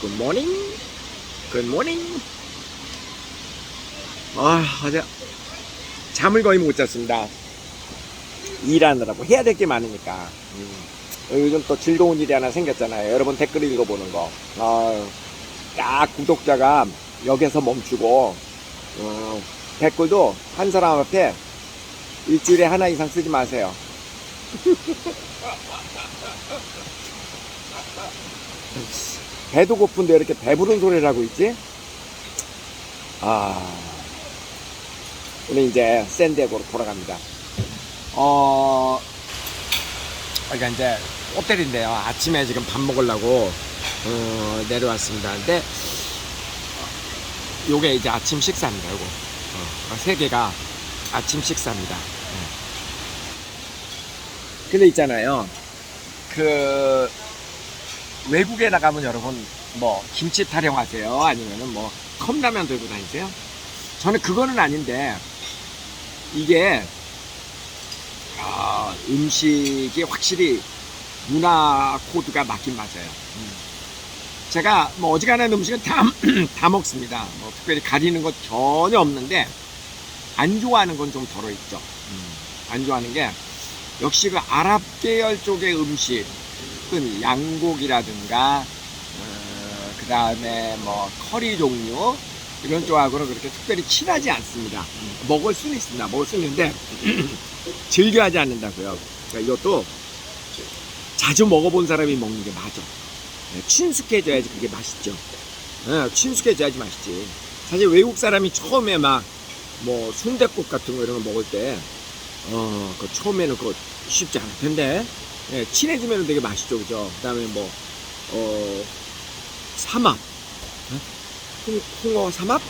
굿모닝 굿모닝 아 어제 잠을 거의 못 잤습니다. 일하느라고. 해야 될 게 많으니까. 음. 요즘 또 즐거운 일이 하나 생겼잖아요. 여러분 댓글 읽어보는 거. 아, 딱 구독자가 여기서 멈추고 어, 댓글도 한 사람 앞에 일주일에 하나 이상 쓰지 마세요 배도 고픈데 이렇게 배부른 소리를 하고 있지? 아, 오늘 이제 샌디에고로 돌아갑니다. 어, 그러니까 이제 호텔인데요. 아침에 지금 밥 먹으려고 어, 내려왔습니다. 근데 어, 요게 이제 아침 식사입니다. 요거 어, 세 개가 아침 식사입니다. 음. 근데 있잖아요. 그 외국에 나가면 여러분 뭐 김치 타령하세요? 아니면은 뭐 컵라면 들고 다니세요? 저는 그거는 아닌데 이게 아, 음식이 확실히 문화 코드가 맞긴 맞아요. 음. 제가 뭐 어지간한 음식은 다, 다 먹습니다. 뭐 특별히 가리는 것 전혀 없는데 안 좋아하는 건 좀 덜어 있죠. 음. 안 좋아하는 게 역시 그 아랍 계열 쪽의 음식 은 양고기라든가 어, 그 다음에 뭐 커리 종류 이런 쪽하고는 그렇게 특별히 친하지 않습니다. 음, 먹을 수는 있습니다. 먹을 수는 있는데 즐겨 하지 않는다고요. 그러니까 이것도 자주 먹어본 사람이 먹는 게 맞아. 네, 친숙해져야지 그게 맛있죠. 네, 친숙해져야지 맛있지. 사실 외국 사람이 처음에 막 뭐 순댓국 같은 거 이런 거 먹을 때, 어, 그 처음에는 그거 쉽지 않을 텐데, 예, 친해지면 되게 맛있죠, 그죠? 그 다음에 뭐, 어, 삼합. 네? 홍, 홍어 삼합?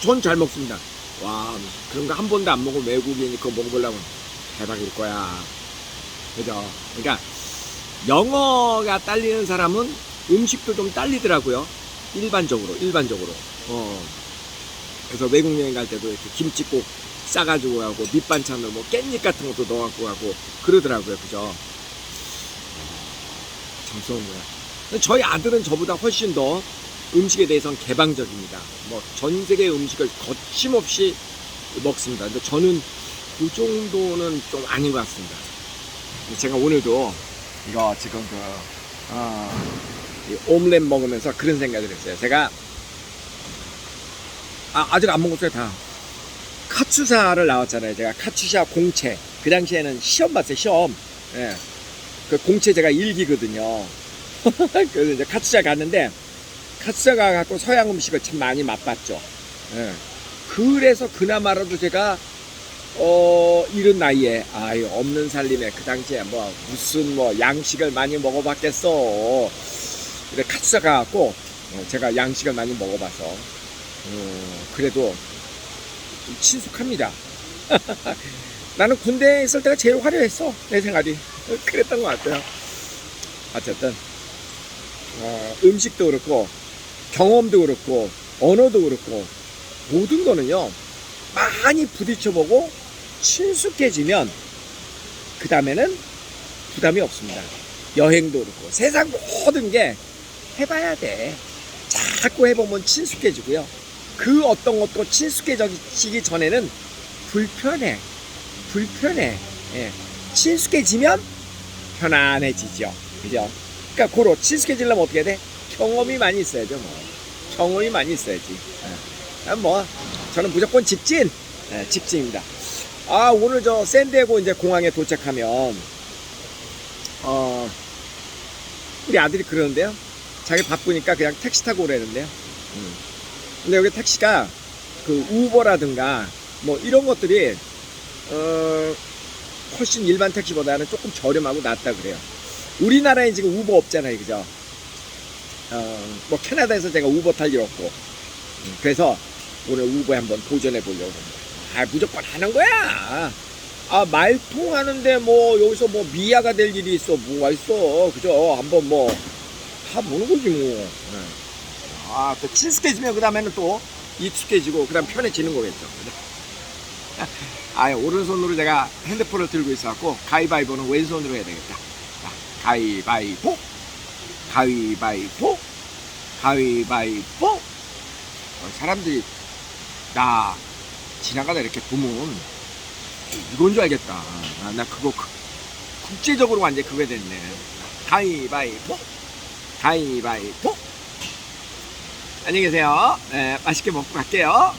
전 잘 먹습니다. 와, 그런 거 한 번도 안 먹은 외국인이 그거 먹어보려면 대박일 거야. 그죠? 그러니까, 영어가 딸리는 사람은 음식도 좀 딸리더라고요. 일반적으로, 일반적으로. 어. 그래서 외국 여행 갈 때도 이렇게 김치 꼭 싸가지고 가고 밑반찬으로 뭐 깻잎 같은 것도 넣어갖고 가고 그러더라고요. 그죠? 참 좋은 거야. 저희 아들은 저보다 훨씬 더 음식에 대해서는 개방적입니다. 뭐 전 세계 음식을 거침없이 먹습니다. 근데 저는 그 정도는 좀 아닌 것 같습니다. 제가 오늘도 이거 지금 그, 어, 이 오믈렛 먹으면서 그런 생각을 했어요. 제가 아, 아직 안 먹었어요, 다. 카츠사를 나왔잖아요. 제가 카츠사 공채. 그 당시에는 시험 봤어요, 시험. 예. 그 공채 제가 일기거든요. 그래서 이제 카츠사 갔는데, 카츠사가 갖고 서양 음식을 참 많이 맛봤죠. 예. 그래서 그나마라도 제가, 어, 이런 나이에, 아이, 없는 살림에 그 당시에 뭐, 무슨 뭐, 양식을 많이 먹어봤겠어. 근데 카츠사 가갖고, 어, 제가 양식을 많이 먹어봐서, 어, 그래도 좀 친숙합니다. 나는 군대에 있을 때가 제일 화려했어. 내 생활이. 그랬던 것 같아요. 어쨌든, 어, 음식도 그렇고, 경험도 그렇고, 언어도 그렇고, 모든 거는요, 많이 부딪혀보고, 친숙해지면, 그 다음에는 부담이 없습니다. 여행도 그렇고, 세상 모든 게 해봐야 돼. 자꾸 해보면 친숙해지고요. 그 어떤 것도 친숙해지기 전에는 불편해. 불편해. 예. 친숙해지면 편안해지죠. 그죠? 그러니까 고로 친숙해지려면 어떻게 돼? 경험이 많이 있어야죠, 뭐. 경험이 많이 있어야지. 예. 아, 뭐, 저는 무조건 직진! 예, 직진입니다. 아, 오늘 저 샌디에고 이제 공항에 도착하면, 어, 우리 아들이 그러는데요. 자기 바쁘니까 그냥 택시 타고 오라는데요. 음. 근데 여기 택시가 그 우버라든가 뭐 이런 것들이 어 훨씬 일반 택시보다는 조금 저렴하고 낫다 그래요. 우리나라에 지금 우버 없잖아요, 그죠? 어 뭐 캐나다에서 제가 우버 탈 일 없고 음, 그래서 오늘 우버에 한번 도전해 보려고 합니다. 아 무조건 하는 거야. 아 말 통하는데 뭐 여기서 뭐 미아가 될 일이 있어 뭐가 있어 그죠? 한번 뭐 다 보는 거지 뭐. 네. 아, 또 친숙해지면 그 다음에는 또 익숙해지고 그 다음 편해지는 거겠죠. 아, 오른손으로 제가 핸드폰을 들고 있어갖고 가위바위보는 왼손으로 해야 되겠다. 자, 가위바위보. 가위바위보 가위바위보 어, 사람들이 나 지나가다 이렇게 보면 이건 줄 알겠다 아, 나 그거 그- 국제적으로 완전 그거 됐네 가위바위보 가위바위보 안녕히 계세요. 네, 맛있게 먹고 갈게요